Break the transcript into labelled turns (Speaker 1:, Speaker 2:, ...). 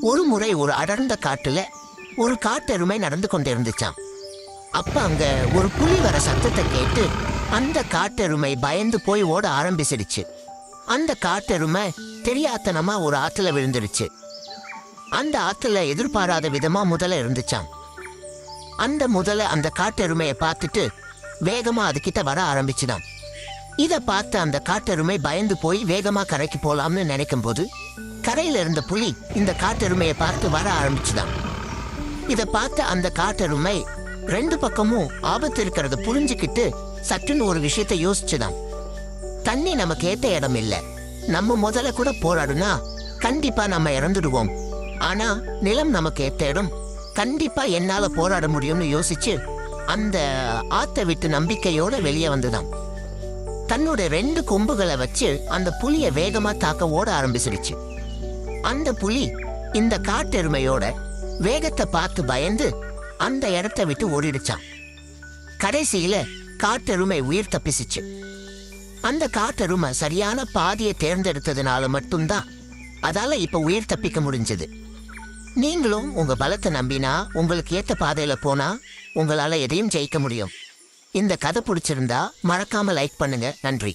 Speaker 1: ஒரு முறை ஒரு அடர்ந்த காட்டுல ஒரு காட்டெருமை நடந்து கொண்டிருந்துச்சான் அப்ப அங்க ஒரு புலி வர சத்தத்தை கேட்டு அந்த காட்டெருமை பயந்து போய் ஓட ஆரம்பிச்சிடுச்சு. அந்த காட்டெருமை தெரியாத்தனமா ஒரு ஆத்துல விழுந்துடுச்சு. அந்த ஆத்துல எதிர்பாராத விதமா முதல்ல இருந்துச்சாம். அந்த முதல்ல அந்த காட்டெருமையை பார்த்துட்டு வேகமா அதுக்கிட்ட வர ஆரம்பிச்சுதான் இதை பார்த்து அந்த காட்டெருமை பயந்து போய் வேகமா கரைக்கு போலாம்னு நினைக்கும் போது கரையில இருந்த புலி இந்த காட்டெருமையை பார்த்து வர ஆரம்பிச்சுதான். இதை பார்த்த அந்த காட்டெருமை ரெண்டு பக்கமும் ஆபத்து இருக்கிறத புரிஞ்சுக்கிட்டு சற்றுன்னு ஒரு விஷயத்தை யோசிச்சுதான். தண்ணி நமக்கு ஏத்த இடம் இல்லை. நம்ம முதல்ல கூட போராடுனா கண்டிப்பா நம்ம இறந்துடுவோம். ஆனா நிலம் நமக்கு ஏத்த இடம். கண்டிப்பா என்னால போராட முடியும்னு யோசிச்சு அந்த ஆத்தை விட்டு நம்பிக்கையோட வெளியே வந்துதான். தன்னோட ரெண்டு கொம்புகளை வச்சு அந்த புலிய வேகமா தாக்க ஓட ஆரம்பிச்சிடுச்சு அந்த புலி இந்த காட்டெருமையோட வேகத்தை பார்த்து பயந்து அந்த இடத்த விட்டு ஓடிடுச்சான் கடைசியில காட்டெருமை உயிர் தப்பிச்சிச்சு. அந்த காட்டெருமை சரியான பாதையை தேர்ந்தெடுத்ததுனால மட்டும்தான் அதால இப்ப உயிர் தப்பிக்க முடிஞ்சது. நீங்களும் உங்க பலத்தை நம்பினா உங்களுக்கு ஏத்த பாதையில போனா உங்களால எதையும் ஜெயிக்க முடியும். இந்த கதை பிடிச்சிருந்தா மறக்காம லைக் பண்ணுங்க. நன்றி.